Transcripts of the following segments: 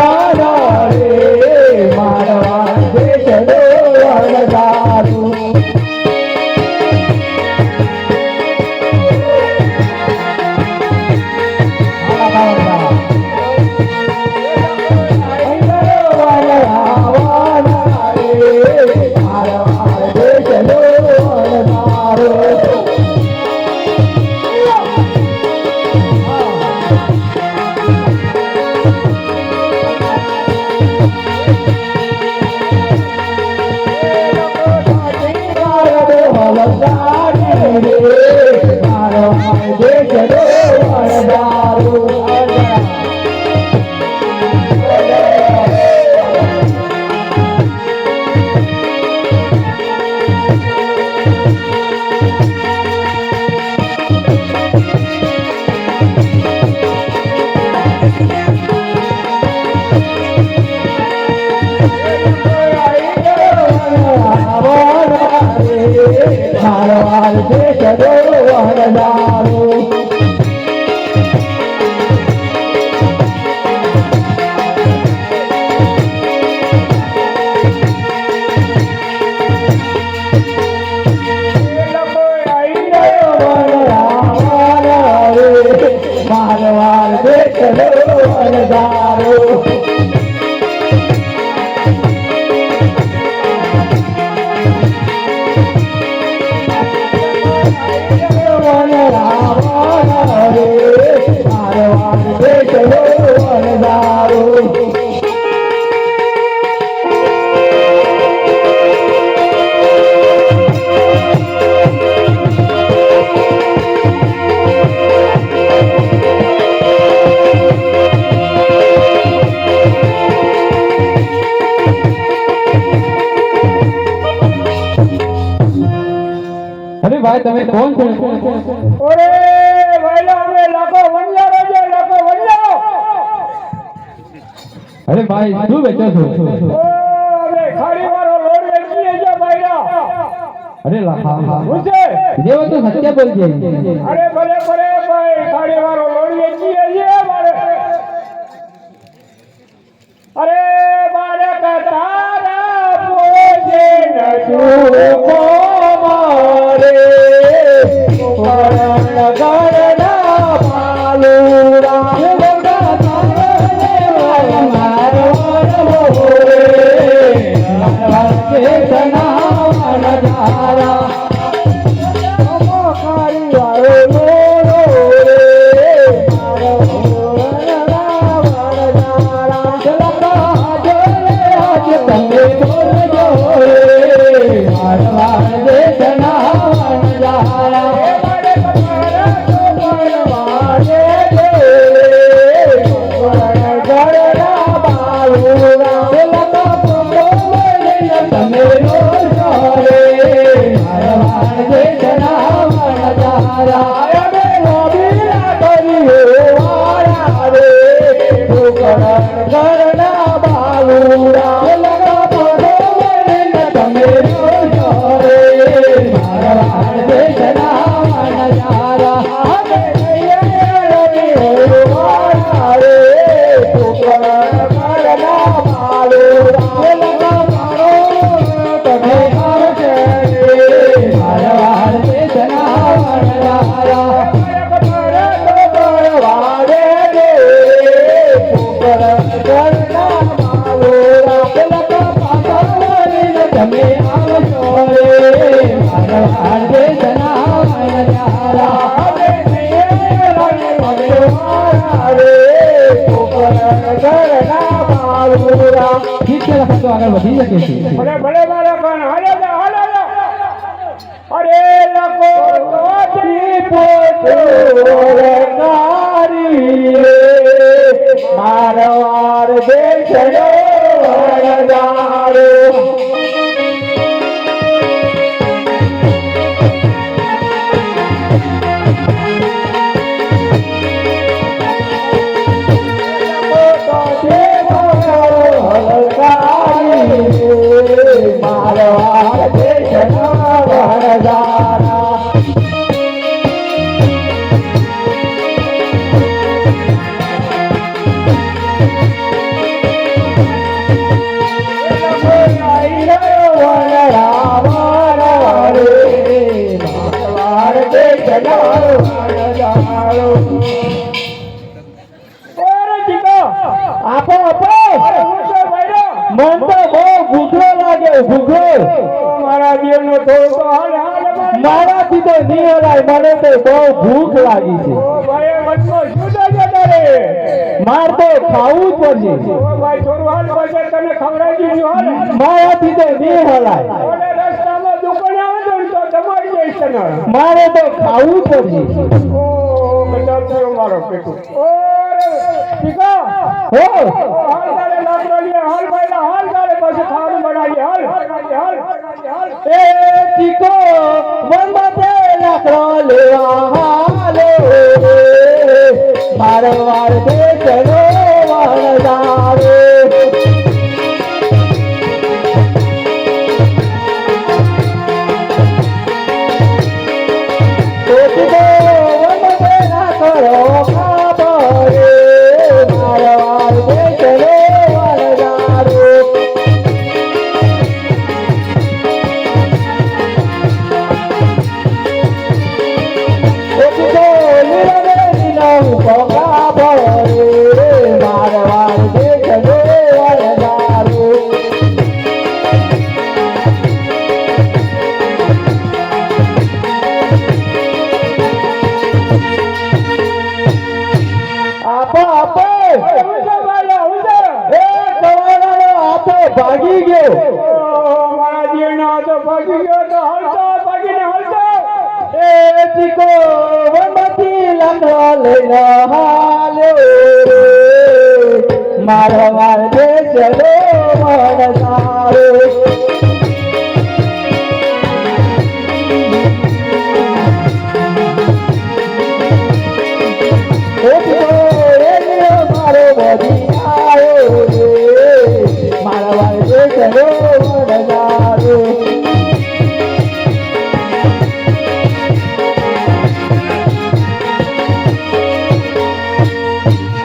Oh! வாழ்வாள் ઓરે voila અમે લાખો વણિયારો છે લાખો વણિયારો. અરે ભાઈ શું વેચો છો? ઓ અમે ખાડી વાળો લોડ વેચીએ છે ભાઈરા અરે લાખા. હું છે? જેવો તો સત્ય બોલજે. અરે ભલે ભલે. ભલે ભલે મારા કાન હાલે જા, હાલે અરે લકો તોજી પોતોરકારી રે. મારવાર દેશનો વરદારો. તો નહીં હલાય મને તો બહુ ભૂખ લાગી છે. માર તો ખાવું જ પડશે. મારાથી તો નહીં હલાય. મારે તો ખાવું પડશે. મારો પેટું. ઓ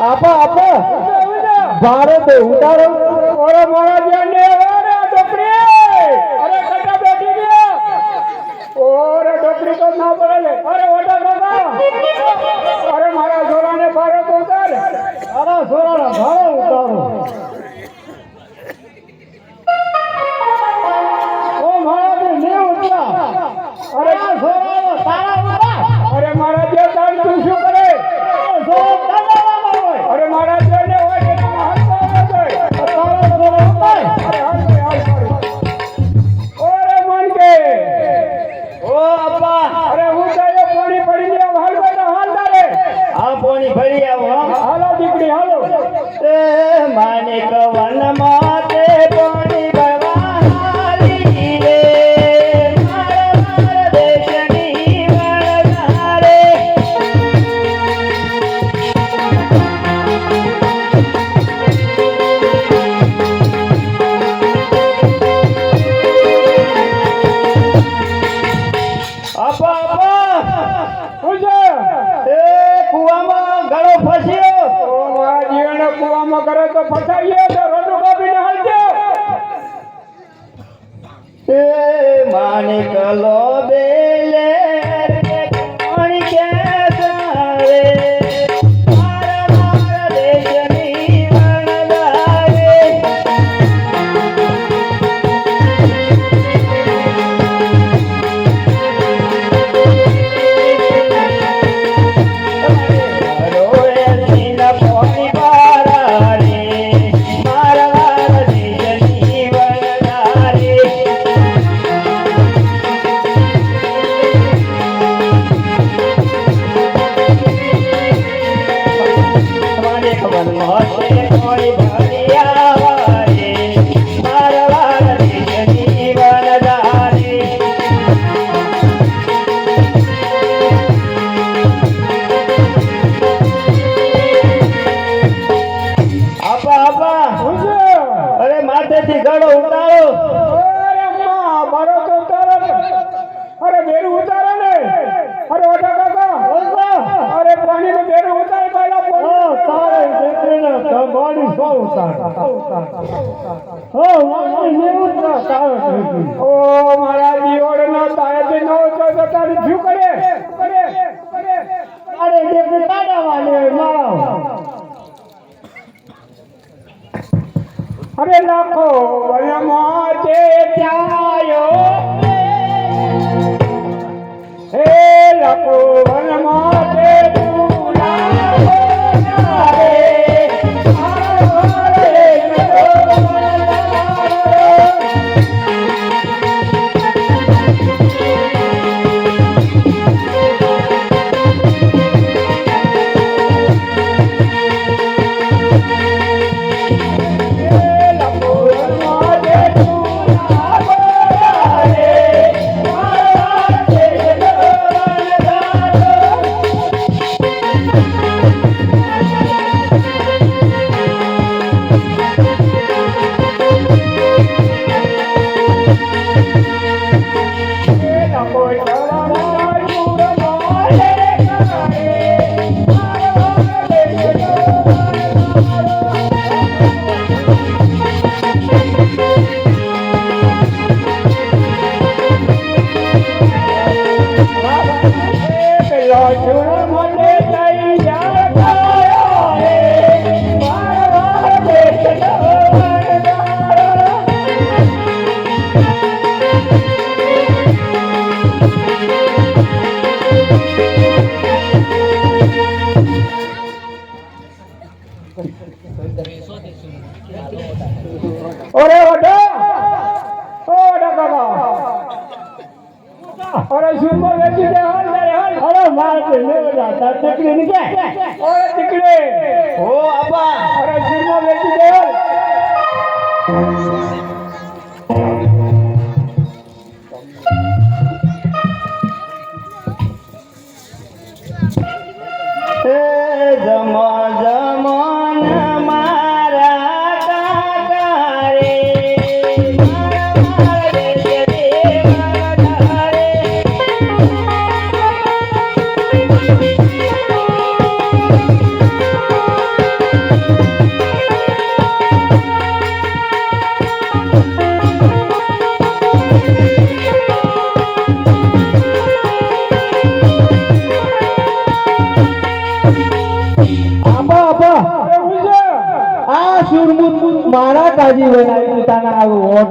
આપો આપો ભારત ઉતારો મારા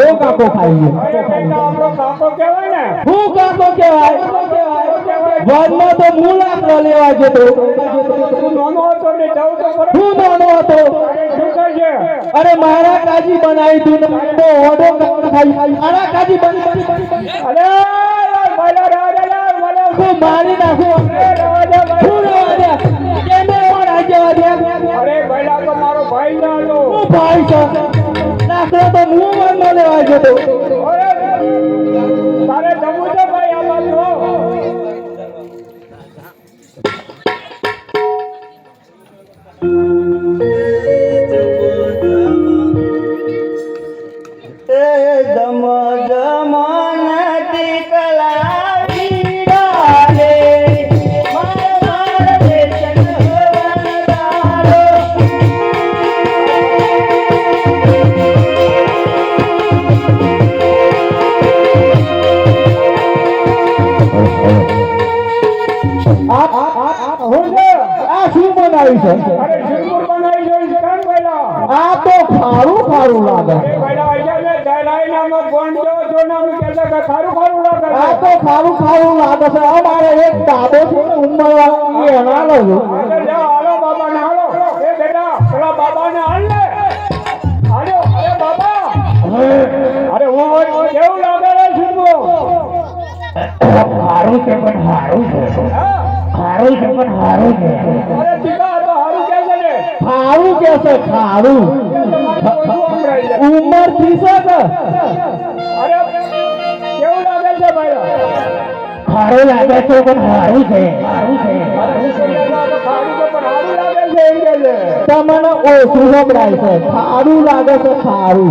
આ કાકો ખાઈ અરે બેટા આપણો કાકો કહેવાય ને હું કાકો કહેવાય? વનમાં તો મૂળ આપણો લેવા જતો તું. નાનો તો. હું નાનો હતો. અરે મારા કાજી બનાવી તું તો ઓડો ખાઈ. મારા કાજી બની અરે હું મારી નાખું. ભાઈ. હું રહેવા દે. કેને એવો રાજ્ય દે? અરે ભઈલા તો મારો ભાઈ ના હતો હું ભાઈ છું. લાકડો તો હું વનમાં લેવા જતો. ખાવું ખારું લાગે છે. અમારે એક દાદો છે ને એ છું. હાલો હાલો. એ બેટા પેલા બાબાને હાલ ને. હાલો અરે બાબા. અરે હું કેવું લાગે રે સિંદૂર ખારું છે પણ હારું છે. હા છે પણ હારું છે. અરે ટીકા તો હારું કે છે ને. કે છે જાય. ઉંમરથી છે? અરે લાગે છે ભાઈ ખારું લાગે છે પણ હારું છે. હારું છે. તમને ઓછું સંભળાય છે. સારું લાગે છે ખારું.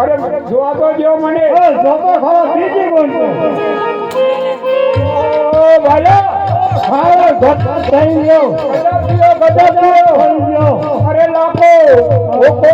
અરે જોવા તો જો મને. જો તો ખરો બીજી કોણ ઓ ભલે ખાવ ગત થઈ ગયો. ગયો. અરે લાખો ઓકો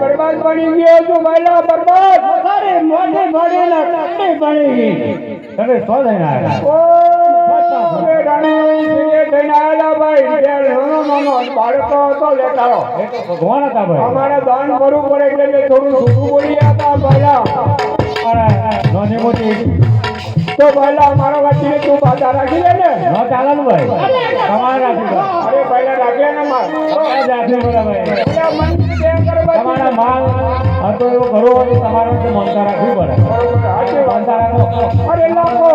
બરબાદ બની ગયો છું મહિલા બરબાદ. મારે મોઢે મોઢે ના કાટે બની દાન કરવું પડે એટલે થોડું છૂટું બોલી હતા પહેલા. તો પહેલા અમારા વચ્ચે તું પાછા રાખી લે ને. ચાલે ભાઈ. તમારે રાખી તમારા માલ. હતો એવો કરો હતો તમારે મમતા રાખવી પડે. અરે લોકો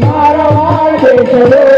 મારા વાળ દેશ